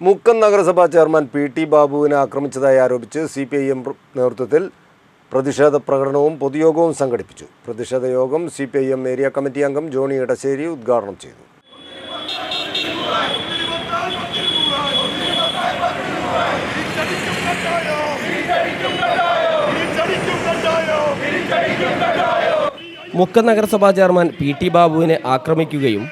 മുക്കം നഗരസഭാ chairman P T ബാബുവിനെ ആക്രമിച്ചതായി ആരോപിച്ച് സി പി ഐ എം നേതൃത്വത്തിൽ പ്രതിഷേധ പ്രകടനവും പൊതുയോഗവും സംഘടിപ്പിച്ചു. പ്രതിഷേധ യോഗം C P I M area committee അംഗം ജോണി ഇടശ്ശേരി ഉദ്ഘാടനം ചെയ്തു. മുക്കം നഗരസഭാ ചെയർമാൻ പി ടി ബാബുവിനെ ആക്രമിക്കുകയും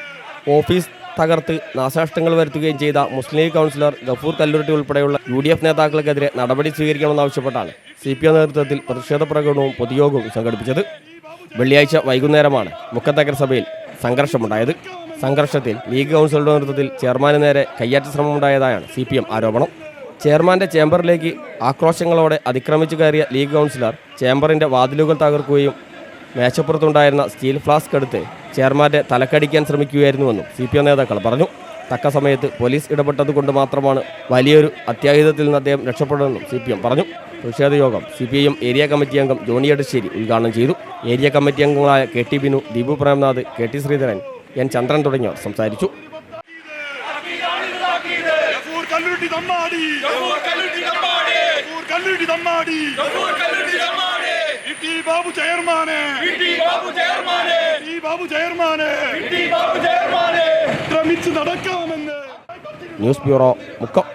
ഓഫീസ് തകർത്ത് നാശനഷ്ടങ്ങൾ വരുത്തുകയും ചെയ്ത മുസ്ലിം ലീഗ് കൗൺസിലർ ഗഫൂർ കല്ലുരുട്ടി ഉൾപ്പെടെയുള്ള യു ഡി എഫ് നേതാക്കൾക്കെതിരെ നടപടി സ്വീകരിക്കണമെന്നാവശ്യപ്പെട്ടാണ് സി പി എം നേതൃത്വത്തിൽ പ്രതിഷേധ പ്രകടനവും പൊതുയോഗവും സംഘടിപ്പിച്ചത്. വെള്ളിയാഴ്ച വൈകുന്നേരമാണ് മുക്കം നഗരസഭയിൽ സംഘർഷമുണ്ടായത്. സംഘർഷത്തിൽ ലീഗ് കൗൺസിലറുടെ നേതൃത്വത്തിൽ ചെയർമാന് നേരെ കയ്യാറ്റ ശ്രമമുണ്ടായതായാണ് സി പി എം ആരോപണം. ചെയർമാന്റെ ചേംബറിലേക്ക് ആക്രോശങ്ങളോടെ അതിക്രമിച്ചു കയറിയ ലീഗ് കൗൺസിലർ ചേംബറിന്റെ വാതിലുകൾ തകർക്കുകയും മേശപ്പുറത്തുണ്ടായിരുന്ന സ്റ്റീൽ ഫ്ലാസ്ക് എടുത്ത് ചെയർമാന്റെ തലക്കടിക്കാൻ ശ്രമിക്കുകയായിരുന്നുവെന്നും സി പി എം നേതാക്കൾ പറഞ്ഞു. തക്ക സമയത്ത് പോലീസ് ഇടപെട്ടതുകൊണ്ട് മാത്രമാണ് വലിയൊരു അത്യാഹിതത്തിൽ നിന്ന് അദ്ദേഹം രക്ഷപ്പെടുമെന്നും സി പി എം പറഞ്ഞു. പ്രതിഷേധ യോഗം C P I M area committee അംഗം ജോണി എടശ്ശേരി ഉദ്ഘാടനം ചെയ്തു. ഏരിയ കമ്മിറ്റി അംഗങ്ങളായ K T Binu Deepu Premnath K T Sreedharan N Chandran തുടങ്ങിയവർ സംസാരിച്ചു. ബാബു ബാബു ചെയർമാനെ. ശ്രമിച്ചു നടക്കാമെന്ന്. News bureau Mukkam.